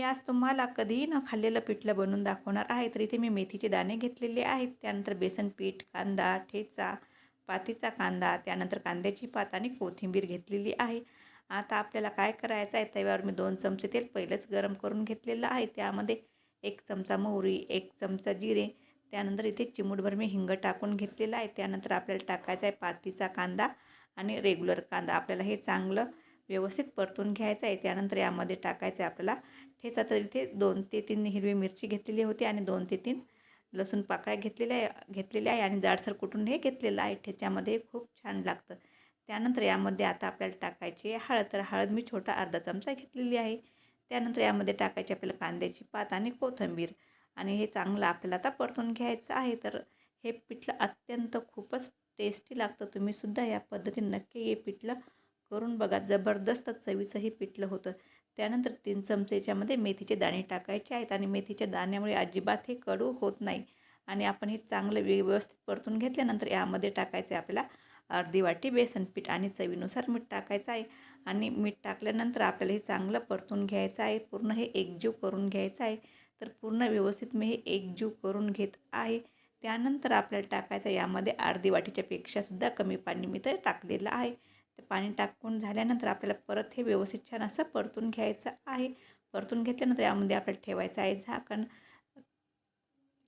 मी आज तुम्हाला कधीही न खाल्लेलं पिठलं बनवून दाखवणार आहे तर इथे मी मेथीचे दाणे घेतलेले आहेत. त्यानंतर बेसन पीठ कांदा ठेचा पातीचा कांदा त्यानंतर कांद्याची पात आणि कोथिंबीर घेतलेली आहे. आता आपल्याला काय करायचं आहे? तव्यावर मी दोन चमचे तेल पहिलेच गरम करून घेतलेलं आहे. त्यामध्ये एक चमचा मोहरी एक चमचा जिरे त्यानंतर इथे चिमूटभर मी हिंग टाकून घेतलेलं आहे. त्यानंतर आपल्याला टाकायचा आहे पातीचा कांदा आणि रेग्युलर कांदा. आपल्याला हे चांगलं व्यवस्थित परतून घ्यायचं आहे. त्यानंतर यामध्ये टाकायचं आहे आपल्याला. ठेचा तर इथे दोन ते तीन हिरवी मिरची घेतलेली होती आणि दोन ते तीन लसूण पाकळ्या घेतलेल्या आहे घेतलेल्या आहे आणि जाडसर कुटून हे घेतलेलं आहे. ठेच्यामध्ये खूप छान लागतं. त्यानंतर यामध्ये आता आपल्याला टाकायची आहे हळद. तर हळद मी छोटा अर्धा चमचा घेतलेली आहे. त्यानंतर यामध्ये टाकायची आपल्याला कांद्याची पात आणि कोथिंबीर. आणि हे चांगलं आपल्याला आता परतून घ्यायचं आहे. तर हे पिठलं अत्यंत खूपच टेस्टी लागतं. तुम्हीसुद्धा या पद्धतीने नक्की हे पिठलं करून बघा जबरदस्त चवीचंही पिठलं होतं. त्यानंतर तीन चमचे याच्यामध्ये मेथीचे दाणे टाकायचे आहेत आणि मेथीच्या दाण्यामुळे अजिबात हे कडू होत नाही. आणि आपण हे चांगलं व्यवस्थित परतून घेतल्यानंतर यामध्ये टाकायचं आहे आपल्याला अर्धी वाटी बेसन पीठ आणि चवीनुसार मीठ टाकायचं आहे. आणि मीठ टाकल्यानंतर आपल्याला हे चांगलं परतून घ्यायचं आहे. पूर्ण हे एकजीव करून घ्यायचं आहे. तर पूर्ण व्यवस्थित मी हे एकजीव करून घेत आहे. त्यानंतर आपल्याला टाकायचं यामध्ये अर्धी वाटीच्यापेक्षासुद्धा कमी पाणी मी तर टाकलेलं आहे. ते पाणी टाकून झाल्यानंतर आपल्याला परत हे व्यवस्थित छान असं परतून घ्यायचं आहे. परतून घेतल्यानंतर यामध्ये आपल्याला ठेवायचं आहे झाकण.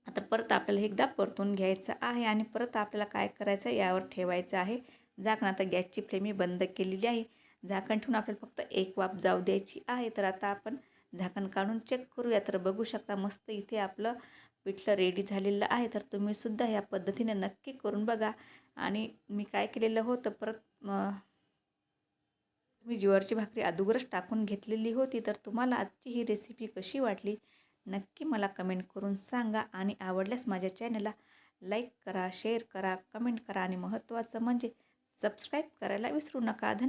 आता परत आपल्याला एकदा परतून घ्यायचं आहे आणि परत आपल्याला काय करायचं यावर ठेवायचं आहे. झाकण आता गॅसची फ्लेम मी बंद केलेली आहे. झाकण ठेवून आपल्याला फक्त एक वाफ जाऊ द्यायची आहे. तर आता आपण झाकण काढून चेक करूया. तर बघू शकता मस्त इथे आपलं पिठलं रेडी झालेलं आहे. तर तुम्हीसुद्धा या पद्धतीने नक्की करून बघा. आणि मी काय केलेलं होतं? परत ज्वारीची भाकरी अगोदरच टाकून घेतलेली होती तर तुम्हाला आजची ही रेसिपी कशी वाटली? नक्की मला कमेंट करून सांगा आणि आवडल्यास माझ्या चॅनलला लाईक करा शेअर करा कमेंट करा आणि महत्त्वाचं म्हणजे सबस्क्राईब करायला विसरू नका. धन्यवाद.